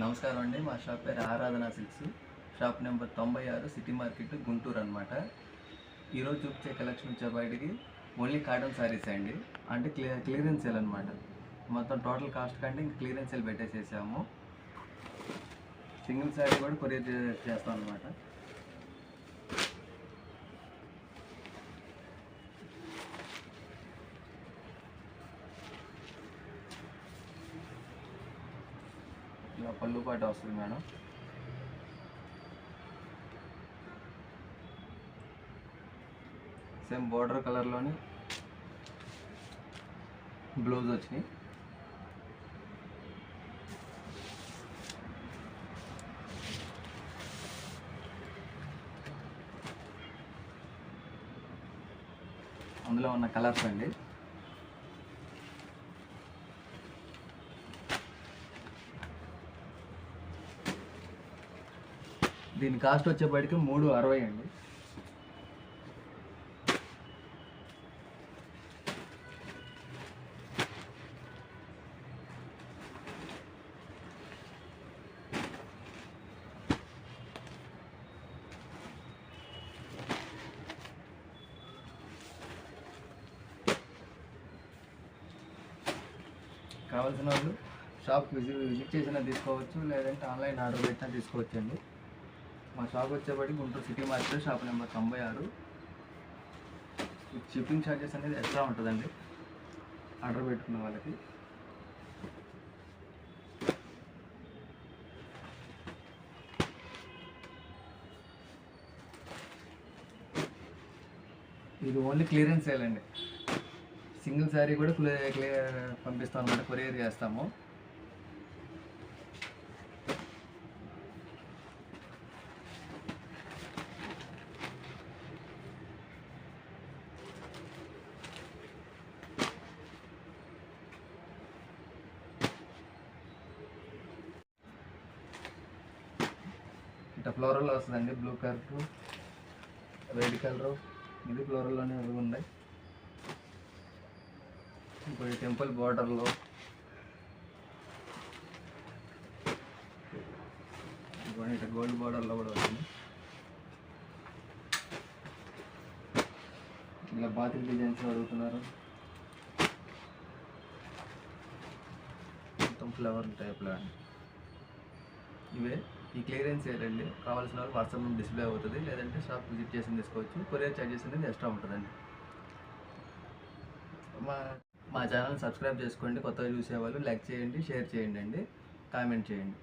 నమస్కారం అండి. మా షాప్ పేరు ఆరాధన సిల్క్స్. షాప్ నెంబర్ తొంభై ఆరు సిటీ మార్కెట్ గుంటూరు అనమాట ఈరోజు చూపించే కలెక్షన్ వచ్చే బయటికి ఓన్లీ కాటన్ శారీస్ అండి. అంటే క్లియ క్లియరెన్స్ సేల్ అనమాట మొత్తం టోటల్ కాస్ట్ కంటే ఇంక క్లియరెన్స్ సేల్ పెట్టేసేసాము. సింగిల్ శారీ కూడా కొరియర్ చేస్తాం అనమాట ఇలా పళ్ళు పాట వస్తుంది మేడం. సేమ్ బోర్డర్ కలర్లోని బ్లౌజ్ వచ్చినాయి. అందులో ఉన్న కలర్స్ అండి. దీని కాస్ట్ వచ్చేప్పటికి మూడు అరవై అండి. కావాల్సిన వాళ్ళు షాప్ విజిట్ విజిట్ చేసినా తీసుకోవచ్చు లేదంటే ఆన్లైన్ ఆర్డర్ పెట్టినా తీసుకోవచ్చు అండి మా షాప్ వచ్చేప్పటికి Guntur city market shop number తొంభై ఆరు. షిప్పింగ్ ఛార్జెస్ అనేది ఎక్స్ట్రా ఉంటుందండి. ఆర్డర్ పెట్టుకున్న వాళ్ళకి. ఇది ఓన్లీ క్లియరెన్స్ చేయాలండి సింగిల్ శారీ కూడా క్లియర్ క్లియర్ పంపిస్తాం అనమాట కొరియర్ చేస్తాము. ఇట్లా ఫ్లోరల్ వస్తుందండి బ్లూ కలర్ రెడ్ కలర్ ఇది ఫ్లోరల్లోనే ఇవి ఉన్నాయి. ఇప్పుడు టెంపుల్ బార్డర్లో ఇట్లా గోల్డ్ బార్డర్లో కూడా వచ్చింది ఇలా బాతిల్ డిజైన్స్ అడుగుతున్నారు. మొత్తం ఫ్లవర్ టైప్లో ఇవే? ఈ క్లియరెన్స్ ఏంటండి? కావాల్సిన వాళ్ళు వాట్సాప్ డిస్ప్లే అవుతుంది లేదంటే షాప్ విజిట్ చేసి తీసుకోవచ్చు కొరియర్ ఛార్జెస్ అనేది ఎక్స్ట్రా ఉంటుందండి. మా మా ఛానల్ సబ్స్క్రైబ్ చేసుకోండి కొత్తగా చూసేవాళ్ళు లైక్ చేయండి షేర్ చేయండి అండి కామెంట్ చేయండి.